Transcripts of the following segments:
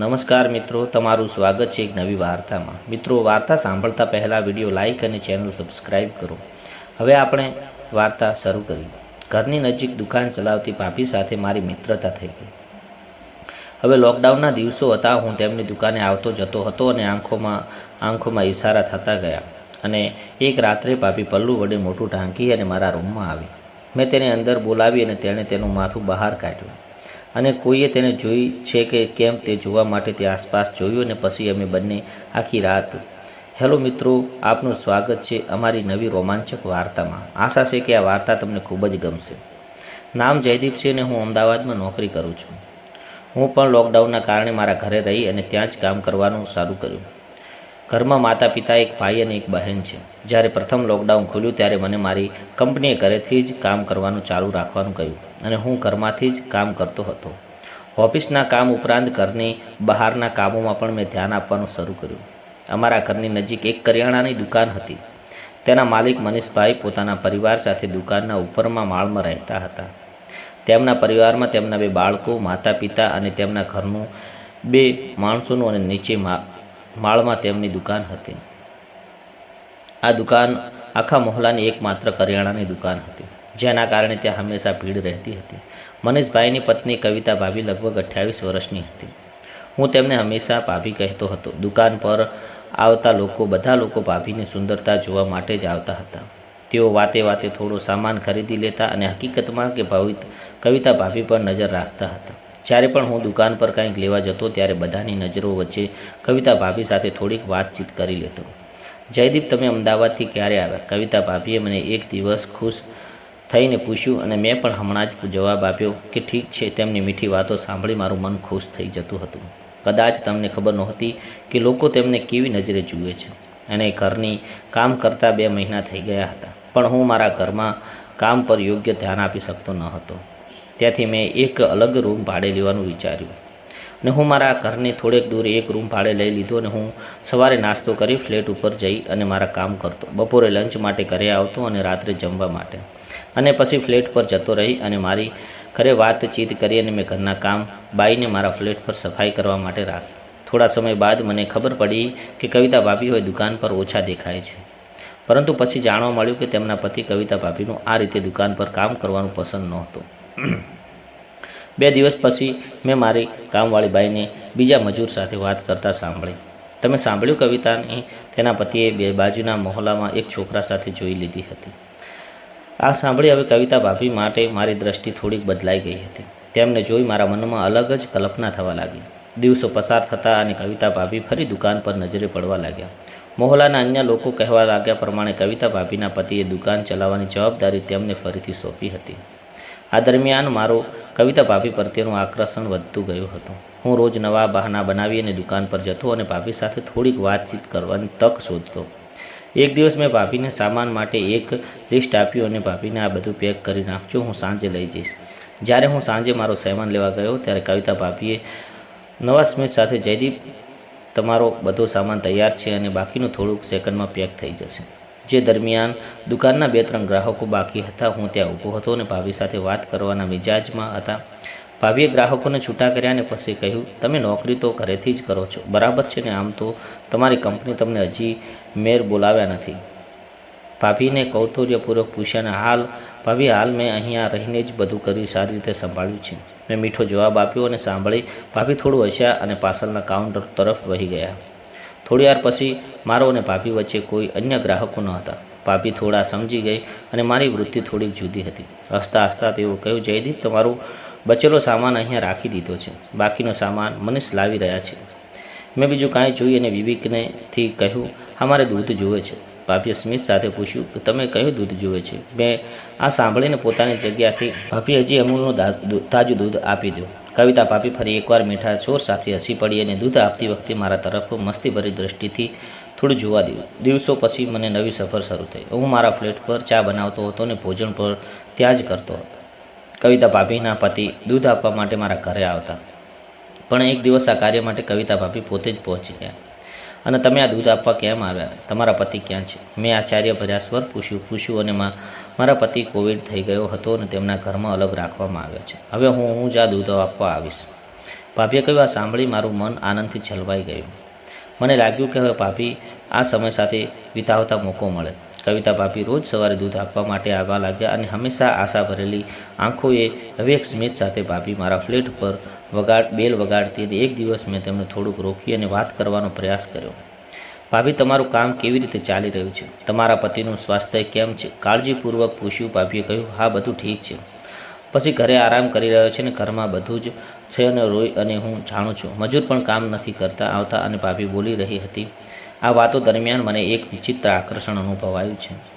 નમસ્કાર મિત્રો, તમારું સ્વાગત છે એક નવી વાર્તામાં. મિત્રો, વાર્તા સાંભળતા પહેલાં વીડિયો લાઇક અને ચેનલ સબસ્ક્રાઇબ કરો. હવે આપણે વાર્તા શરૂ કરી ઘરની નજીક દુકાન ચલાવતી ભાભી સાથે મારી મિત્રતા થઈ ગઈ. હવે લોકડાઉનના દિવસો હતા, હું તેમની દુકાને આવતો જતો હતો અને આંખોમાં આંખોમાં ઇશારા થતા ગયા. અને એક રાત્રે ભાભી પલ્લુ વડે મોટું ઢાંકી અને મારા રૂમમાં આવી. મેં તેને અંદર બોલાવી અને તેણે તેનું માથું બહાર કાઢ્યું. અને કોઈએ તેને જોઈ છે કે કેમ તે જોવા માટે તે આસપાસ જોયું અને પછી અમે બંને આખી રાત હેલો મિત્રો, આપનું સ્વાગત છે અમારી નવી રોમાંચક વાર્તામાં. આશા છે કે આ વાર્તા તમને ખૂબ જ ગમશે. નામ જયદીપ છે અને હું અમદાવાદમાં નોકરી કરું છું. હું પણ લોકડાઉનના કારણે મારા ઘરે રહી અને ત્યાં જ કામ કરવાનું શરૂ કર્યું. ઘરમાં માતા પિતા એક ભાઈ અને એક બહેન છે. જ્યારે પ્રથમ લોકડાઉન ખુલ્યું ત્યારે મને મારી કંપનીએ ઘરેથી જ કામ કરવાનું ચાલુ રાખવાનું કહ્યું અને હું ઘરમાંથી જ કામ કરતો હતો. ઓફિસના કામ ઉપરાંત ઘરની બહારના કામોમાં પણ મેં ધ્યાન આપવાનું શરૂ કર્યું. અમારા ઘરની નજીક એક કરિયાણાની દુકાન હતી. તેના માલિક મનીષભાઈ પોતાના પરિવાર સાથે દુકાનના ઉપરમાં માળમાં રહેતા હતા. તેમના પરિવારમાં તેમના બે બાળકો માતા પિતા અને તેમના ઘરનું બે માણસોનું અને નીચે માળમાં તેમની દુકાન હતી. આ દુકાન આખા મોહલ્લાની એકમાત્ર કરિયાણાની દુકાન હતી, જેના કારણે ત્યાં હંમેશા ભીડ રહેતી હતી. મનીષભાઈની પત્ની કવિતા ભાભી લગભગ અઠ્યાવીસ વર્ષની હતી. હું તેમને હંમેશા ભાભી કહેતો હતો. દુકાન પર આવતા લોકો, બધા લોકો ભાભીની સુંદરતા જોવા માટે જ આવતા હતા. તેઓ વાતે વાતે થોડો સામાન ખરીદી લેતા અને હકીકતમાં કે ભાવિત, કવિતા ભાભી પર નજર રાખતા હતા. જ્યારે પણ હું દુકાન પર કંઈક લેવા જતો ત્યારે બધાની નજરો વચ્ચે કવિતા ભાભી સાથે થોડીક વાતચીત કરી લેતો. જયદીપ, તમે અમદાવાદથી ક્યારે આવ્યા? કવિતા ભાભીએ મને એક દિવસ ખુશ થઈને પૂછ્યું અને મેં પણ હમણાં જ જવાબ આપ્યો કે ઠીક છે, તેમની મીઠી વાતો સાંભળી મારું મન ખુશ થઈ જતું હતું. કદાચ તમને ખબર નહોતી કે લોકો તેમને કેવી નજરે જુએ છે અને ઘરની કામ કરતાં બે મહિના થઈ ગયા હતા. પણ હું મારા ઘરમાં કામ પર યોગ્ય ધ્યાન આપી શકતો ન હતો. ત્યાંથી મેં એક અલગ રૂમ ભાડે લેવાનું વિચાર્યું. અને હું મારા ઘરની થોડેક દૂર એક રૂમ ભાડે લઈ લીધો અને હું સવારે નાસ્તો કરી ફ્લેટ ઉપર જઈ અને મારા કામ કરતો. બપોરે લંચ માટે ઘરે આવતો અને રાત્રે જમવા માટે. અને પછી ફ્લેટ પર જતો રહી અને મારી ઘરે વાતચીત કરી અને મેં ઘરના કામ બાઈને મારા ફ્લેટ પર સફાઈ કરવા માટે રાખી થોડા સમય બાદ મને ખબર પડી કે કવિતા ભાભી હોય દુકાન પર ઓછા દેખાય છે. પરંતુ પછી જાણવા મળ્યું કે તેમના પતિ કવિતા ભાભીનું આ રીતે દુકાન પર કામ કરવાનું પસંદ નહોતું. બે દિવસ પછી મેં મારી કામવાળી બાઈને બીજા મજૂર સાથે વાત કરતા સાંભળી. તમે સાંભળ્યું કવિતાની? તેના પતિએ બે બાજુના મહોલામાં એક છોકરા સાથે જોઈ લીધી હતી. આ સાંભળી હવે કવિતા ભાભી માટે મારી દ્રષ્ટિ થોડીક બદલાઈ ગઈ હતી. તેમને જોઈ મારા મનમાં અલગ જ કલ્પના થવા લાગી. દિવસો પસાર થતા અને કવિતા ભાભી ફરી દુકાન પર નજરે પડવા લાગ્યા. મોહલ્લાના અન્ય લોકો કહેવા લાગ્યા પ્રમાણે કવિતા ભાભીના પતિએ દુકાન ચલાવવાની જવાબદારી તેમને ફરીથી સોંપી હતી. આ દરમિયાન મારો કવિતા ભાભી પ્રત્યેનું આકર્ષણ વધતું ગયું હતું. હું રોજ નવા બહાના બનાવી અને દુકાન પર જતો અને ભાભી સાથે થોડીક વાતચીત કરવાની તક શોધતો. એક દિવસ મેં ભાભીને સામાન માટે એક લિસ્ટ આપ્યું અને ભાભીને આ બધું પેક કરી નાખજો હું સાંજે લઈ જઈશ. જ્યારે હું સાંજે મારો સામાન લેવા ગયો, ત્યારે કવિતા ભાભીએ નવા સ્મિત સાથે, જયદીપ, તમારો બધો સામાન તૈયાર છે અને બાકીનું થોડુંક સેકન્ડમાં પેક થઈ જશે. જે દરમિયાન દુકાનના બે ત્રણ ગ્રાહકો બાકી હતા. હું ત્યાં ઊભો હતો અને ભાભી સાથે વાત કરવાના મિજાજમાં હતા. ભાભીએ ગ્રાહકોને છૂટા કર્યા અને પછી કહ્યું, તમે નોકરી તો ઘરેથી જ કરો છો. બરાબર છે ને? આમ તો તમારી કંપની તમને હજી મેર બોલાવ્યા નથી. ભાભીને કૌતૂર્યપૂર્વક પૂછ્યાને હાલ, ભાભી, હાલ મેં અહીંયા રહીને જ બધું કર્યું સારી રીતે સંભાળ્યું છે. મેં મીઠો જવાબ આપ્યો અને સાંભળી ભાભી થોડું હસ્યા અને પાછળના કાઉન્ટર તરફ વહી ગયા. થોડી વાર પછી મારો અને ભાભી વચ્ચે કોઈ અન્ય ગ્રાહકો ન હતા. ભાભી થોડા સમજી ગઈ અને મારી વૃત્તિ થોડીક જુદી હતી. હસતા હસતા તેઓ કહ્યું, જયદીપ, તમારું બચેલો સામાન અહીંયા રાખી દીધો છે. બાકીનો સામાન મનીષ લાવી રહ્યા છે. મેં બીજું કાંઈ જોઈ અને વિવેકનેથી કહ્યું અમારે દૂધ જુએ છે. ભાભીએ સ્મિત સાથે પૂછ્યું કે તમે કયું દૂધ જુએ છે? મેં આ સાંભળીને પોતાની જગ્યાથી, ભાભી, હજી અમૂલનું તાજું દૂધ આપી દો. કવિતા ભાભી ફરી એકવાર મીઠા ચોર સાથે હસી પડી અને દૂધ આપતી વખતે મારા તરફ મસ્તીભરી દ્રષ્ટિથી થોડું જોવા દીધું. દિવસો પછી મને નવી સફર શરૂ થઈ. હું મારા ફ્લેટ પર ચા બનાવતો હતો અને ભોજન પર ત્યાં જ કરતો હતો. કવિતા ભાભીના પતિ દૂધ આપવા માટે મારા ઘરે આવતા. પણ એક દિવસ આ કાર્ય માટે કવિતા ભાભી પોતે જ પહોંચી ગયા. અને તમે આ દૂધ આપવા કેમ આવ્યા? તમારા પતિ ક્યાં છે? મેં આચાર્ય ભર્યા સ્વર પૂછ્યું પૂછ્યું અને મા- મારા પતિ કોવિડ થઈ ગયો હતો અને તેમના ઘરમાં અલગ રાખવામાં આવ્યા છે. હવે હું હું જ આ દૂધ આપવા આવીશ. ભાભીએ કહ્યું, આ સાંભળી મારું મન આનંદથી છલવાઈ ગયું. મને લાગ્યું કે હવે ભાભી આ સમય સાથે વિતાવતા મોકો મળે. કવિતા ભાભી રોજ સવારે દૂધ આપવા માટે આવવા લાગ્યા અને હંમેશા આશા ભરેલી આંખોએ હવે એક સ્મિત સાથે ભાભી મારા ફ્લેટ પર વગાડ, બેલ વગાડતી હતી. એક દિવસ મેં તેમને થોડુંક રોકી અને વાત કરવાનો પ્રયાસ કર્યો. ભાભી, તમારું કામ કેવી રીતે ચાલી રહ્યું છે? તમારા પતિનું સ્વાસ્થ્ય કેમ છે? કાળજીપૂર્વક પૂછ્યું. ભાભીએ કહ્યું, હા, બધું ઠીક છે. પછી ઘરે આરામ કરી રહ્યો છે ને ઘરમાં બધું જ છે અને રોઈ અને હું જાણું છું. મજૂર પણ કામ નથી કરતા આવતા. અને ભાભી બોલી રહી હતી. આ વાતો દરમિયાન મને એક વિચિત્ર આકર્ષણ અનુભવાયું છે.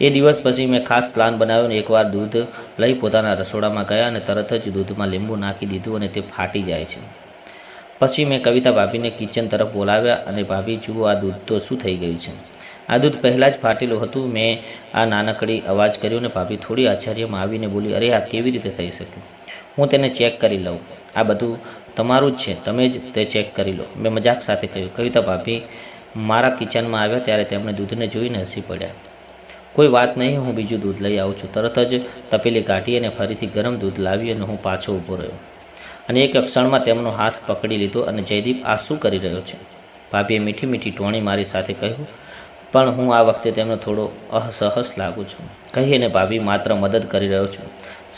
એ દિવસ પછી મેં ખાસ પ્લાન બનાવ્યો અને એકવાર દૂધ લઈ પોતાના રસોડામાં ગયા અને તરત જ દૂધમાં લીંબુ નાખી દીધું અને તે ફાટી જાય છે. પછી મેં કવિતા ભાભીને કિચન તરફ બોલાવ્યા અને ભાભી, જુઓ આ દૂધ તો શું થઈ ગયું છે. આ દૂધ પહેલાં જ ફાટેલું હતું. મેં આ નાનકડી અવાજ કર્યો અને ભાભી થોડી આશ્ચર્યમાં આવીને બોલી, અરે, આ કેવી રીતે થઈ શકે? હું તેને ચેક કરી લઉં. આ બધું તમારું જ છે. તમે જ તે ચેક કરી લો. મેં મજાક સાથે કહ્યું. કવિતા ભાભી મારા કિચનમાં આવ્યા ત્યારે તેમણે દૂધને જોઈને હસી પડ્યા. કોઈ વાત નહીં, હું બીજું દૂધ લઈ આવું છું. તરત જ તપેલી કાઢી અને ફરીથી ગરમ દૂધ લાવી અને હું પાછો ઊભો રહ્યો. અને એક ક્ષણમાં તેમનો હાથ પકડી લીધો અને જયદીપ આ શું કરી રહ્યો છે. ભાભીએ મીઠી મીઠી ટોણી મારી સાથે કહ્યું, પણ હું આ વખતે તેમને થોડો અસહસ લાગું છું. કહીને ભાભી માત્ર મદદ કરી રહ્યો છું.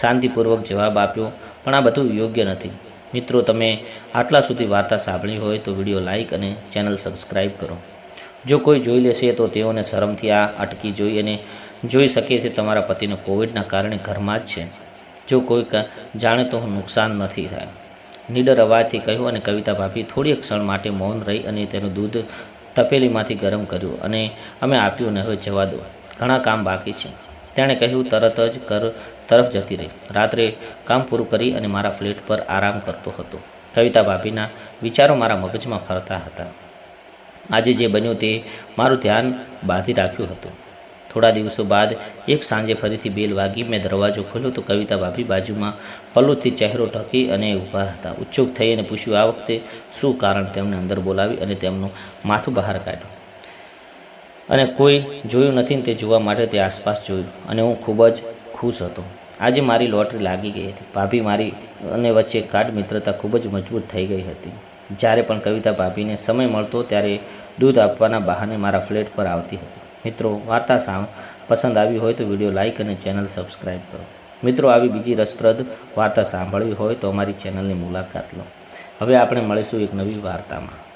શાંતિપૂર્વક જવાબ આપ્યો, પણ આ બધું યોગ્ય નથી. મિત્રો, તમે આટલા સુધી વાર્તા સાંભળી હોય તો વીડિયો લાઇક અને ચેનલ સબસ્ક્રાઈબ કરો. જો કોઈ જોઈ લેશે તો તેઓને શરમથી આ અટકી જોઈ અને જોઈ શકે છે તમારા પતિને કોવિડના કારણે ઘરમાં જ છે. જો કોઈ જાણે તો નુકસાન નથી થાય. નીડર અવાજથી કહ્યું અને કવિતા ભાભી થોડી ક્ષણ માટે મૌન રહી અને તેનું દૂધ તપેલીમાંથી ગરમ કર્યું અને અમે આપ્યું ને હવે જવા દો. ઘણા કામ બાકી છે. તેણે કહ્યું, તરત જ ઘર તરફ જતી રહી. રાત્રે કામ પૂરું કરી અને મારા ફ્લેટ પર આરામ કરતો હતો. કવિતા ભાભીના વિચારો મારા મગજમાં ફરતા હતા. આજે જે બન્યું તે મારું ધ્યાન બાંધી રાખ્યું હતું. થોડા દિવસો બાદ એક સાંજે ફરીથી બેલ વાગી મેં દરવાજો ખોલ્યો તો કવિતા ભાભી બાજુમાં પલ્લોથી ચહેરો ઢકી અને ઊભા હતા. ઉત્સુક થઈ અને પૂછ્યું, આ વખતે શું કારણ તેમને અંદર બોલાવી અને તેમનું માથું બહાર કાઢ્યું? અને કોઈ જોયું નથી ને તે જોવા માટે તે આસપાસ જોયું અને હું ખૂબ જ ખુશ હતો. આજે મારી લોટરી લાગી ગઈ હતી. ભાભી મારી અને વચ્ચે કાઢ મિત્રતા ખૂબ જ મજબૂત થઈ ગઈ હતી. જ્યારે પણ કવિતા ભાભીને સમય મળતો ત્યારે દૂધ આપવાના બહાને મારા ફ્લેટ પર આવતી હતી. મિત્રો, વાર્તા સામ પસંદ આવી હોય તો વીડિયો લાઇક અને ચેનલ સબસ્ક્રાઈબ કરો. મિત્રો, આવી બીજી રસપ્રદ વાર્તા સાંભળવી હોય તો અમારી ચેનલની મુલાકાત લો. હવે આપણે મળીશું એક નવી વાર્તામાં.